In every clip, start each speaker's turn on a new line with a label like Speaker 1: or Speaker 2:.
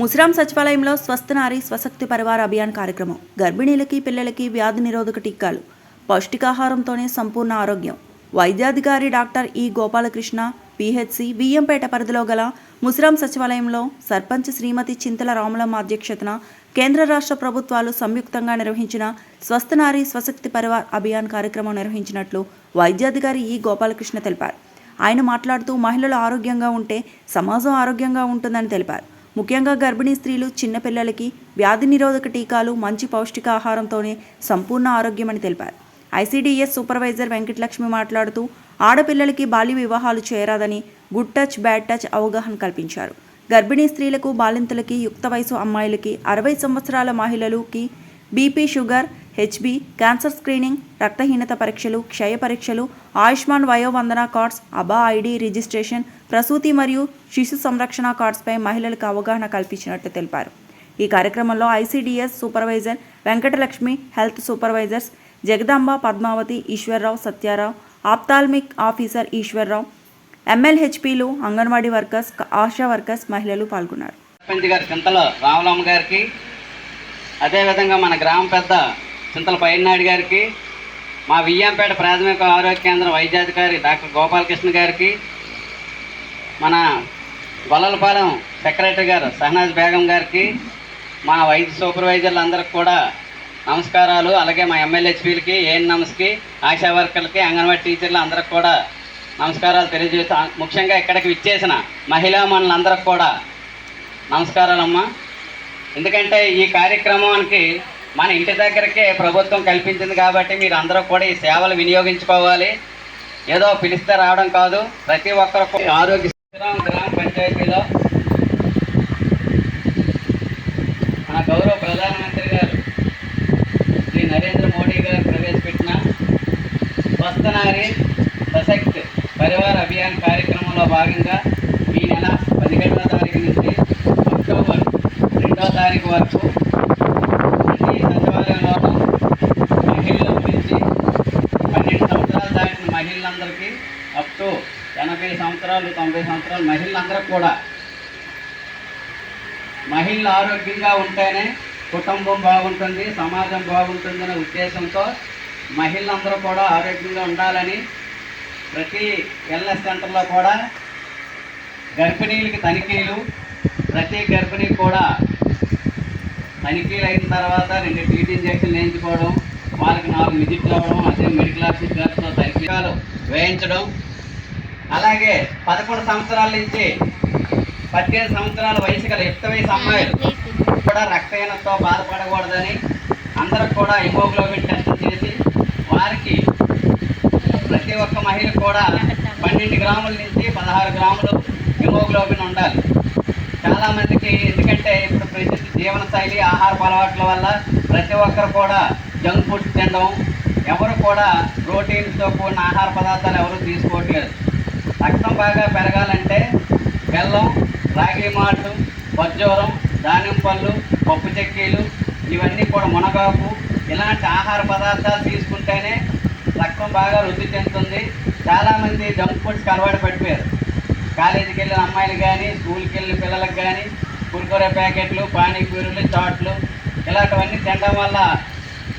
Speaker 1: ముసిరాం సచివాలయంలో స్వస్థ నారీ స్వశక్తి పరివార అభియాన్ కార్యక్రమం. గర్భిణీలకి పిల్లలకి వ్యాధి నిరోధక టీకాలు. పౌష్టికాహారంతోనే సంపూర్ణ ఆరోగ్యం. వైద్యాధికారి డాక్టర్ ఈ గోపాలకృష్ణ పిహెచ్సి బియ్యంపేట పరిధిలో గల ముసిరాం సచివాలయంలో సర్పంచ్ శ్రీమతి చింతల రాములమ్మ అధ్యక్షతన కేంద్ర రాష్ట్ర ప్రభుత్వాలు సంయుక్తంగా నిర్వహించిన స్వస్థ నారీ స్వశక్తి పరివార్ అభియాన్ కార్యక్రమం నిర్వహించినట్లు వైద్యాధికారి ఈ గోపాలకృష్ణ తెలిపారు. ఆయన మాట్లాడుతూ మహిళలు ఆరోగ్యంగా ఉంటే సమాజం ఆరోగ్యంగా ఉంటుందని తెలిపారు. ముఖ్యంగా గర్భిణీ స్త్రీలు చిన్నపిల్లలకి వ్యాధి నిరోధక టీకాలు మంచి పౌష్టికాహారంతోనే సంపూర్ణ ఆరోగ్యమని తెలిపారు. ఐసీడీఎస్ సూపర్వైజర్ వెంకటలక్ష్మి మాట్లాడుతూ ఆడపిల్లలకి బాల్య వివాహాలు చేయరాదని గుడ్ టచ్ బ్యాడ్ టచ్ అవగాహన కల్పించారు. గర్భిణీ స్త్రీలకు బాలింతలకి యుక్త వయసు అమ్మాయిలకి అరవై సంవత్సరాల మహిళలుకి BP sugar HB cancer screening రక్తహీనత పరీక్షలు క్షయ పరీక్షలు Ayushman Vayovandana cards ABHA ID registration ప్రసూతి మరియు శిశు సంరక్షణ కార్డ్స్పై మహిళలకు అవగాహన కల్పించినట్టు తెలిపారు. ఈ కార్యక్రమంలో ICDS supervisor Venkatalakshmi health supervisors Jagadamba Padmavathi Eswar Rao Satya Rao ophthalmic officer Eswar Rao ఎమ్మెల్హెచ్పీలు anganwadi workers ASHA workers మహిళలు పాల్గొన్నారు.
Speaker 2: సర్పంచ్ గారి చింతల రామలమ్మ గారికి అదేవిధంగా మన గ్రామ పెద్ద చింతల పైనాయుడు గారికి మా వియ్యంపేట ప్రాథమిక ఆరోగ్య కేంద్రం వైద్యాధికారి డాక్టర్ గోపాలకృష్ణ గారికి మన గొల్లలపాలెం సెక్రటరీ గారు సహనాజ్ బేగం గారికి మా వైద్య సూపర్వైజర్లు అందరికి కూడా నమస్కారాలు. అలాగే మా ఎమ్మెల్యేహెచ్పీలకి ఏఎన్ఎంస్కి ఆశా వర్కర్లకి అంగన్వాడీ టీచర్లు అందరికి కూడా నమస్కారాలు తెలియజేస్తా ముఖ్యంగా ఇక్కడికి విచ్చేసిన మహిళా మనులందరికి కూడా నమస్కారాలమ్మా. ఎందుకంటే ఈ కార్యక్రమానికి మన ఇంటి దగ్గరకే ప్రభుత్వం కల్పించింది కాబట్టి మీరు అందరూ కూడా ఈ సేవలు వినియోగించుకోవాలి. ఏదో పిలిస్తే రావడం కాదు. ప్రతి ఒక్కరు ఆరోగ్య గ్రామ పంచాయతీలో మన గౌరవ ప్రధానమంత్రి గారు శ్రీ నరేంద్ర మోడీ గారు ప్రవేశపెట్టిన స్వస్థనారి సశక్త్ పరివార అభియాన్ కార్యక్రమంలో భాగంగా ఈ నెల పదిహేడవ తారీఖు నుంచి అక్టోబర్ రెండవ తారీఖు వరకు ప్రతి సచివాలయంలోనూ మహిళల గురించి పన్నెండు సంవత్సరాలు దాటిన మహిళలందరికీ అప్ టు ఎనభై సంవత్సరాలు తొంభై సంవత్సరాలు మహిళలందరూ కూడా. మహిళలు ఆరోగ్యంగా ఉంటేనే కుటుంబం బాగుంటుంది సమాజం బాగుంటుందనే ఉద్దేశంతో మహిళలందరూ కూడా ఆరోగ్యంగా ఉండాలని ప్రతి వెల్నెస్ సెంటర్లో కూడా గర్భిణీలకి తనిఖీలు ప్రతి గర్భిణీ కూడా తనిఖీలు అయిన తర్వాత రెండు టీటీ ఇంజక్షన్లు వేయించుకోవడం వాళ్ళకి నాలుగు విజిట్లు అవ్వడం అదే మెడికల్ ఆఫీసర్తో తనిఖీలు వేయించడం అలాగే పదకొండు సంవత్సరాల నుంచి పద్దెనిమిది సంవత్సరాల వయసు గల యుక్త వయసు అమ్మాయిలు కూడా రక్తహీనతతో బాధపడకూడదని అందరూ కూడా హిమోగ్లోబిన్ టెస్ట్ చేసి వారికి ప్రతి ఒక్క మహిళ కూడా పన్నెండు గ్రాముల నుంచి పదహారు గ్రాములు హిమోగ్లోబిన్ ఉండాలి. చాలామందికి ఎందుకంటే ఇప్పుడు ప్రస్తుత జీవనశైలి ఆహారపు అలవాట్ల వల్ల ప్రతి ఒక్కరు కూడా జంక్ ఫుడ్ తినడం ఎవరు కూడా ప్రోటీన్స్తో కూడిన ఆహార పదార్థాలు ఎవరు తీసుకోవట్లేదు. రక్తం బాగా పెరగాలంటే బెల్లం రాగి మాటు ఖర్జూరం దానిమ్మ పళ్ళు పప్పు చెక్కీలు ఇవన్నీ కూడా మునగాకు ఇలాంటి ఆహార పదార్థాలు తీసుకుంటేనే రక్తం బాగా వృద్ధి చెందుతుంది. చాలామంది జంక్ ఫుడ్స్కి అలవాటు పడిపోయారు. కాలేజీకి వెళ్ళిన అమ్మాయిలు కానీ స్కూల్కి వెళ్ళిన పిల్లలకు కానీ కుర్కురే ప్యాకెట్లు పానీపూరీలు చాట్లు ఇలాంటివన్నీ తినడం వల్ల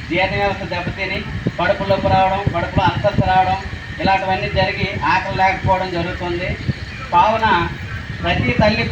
Speaker 2: జీర్ణ వ్యవస్థ దెబ్బతిని కడుపులోకి రావడం కడుపులో అంత ఇలాంటివన్నీ జరిగి ఆకలి లేకపోవడం జరుగుతుంది. కావున ప్రతి తల్లి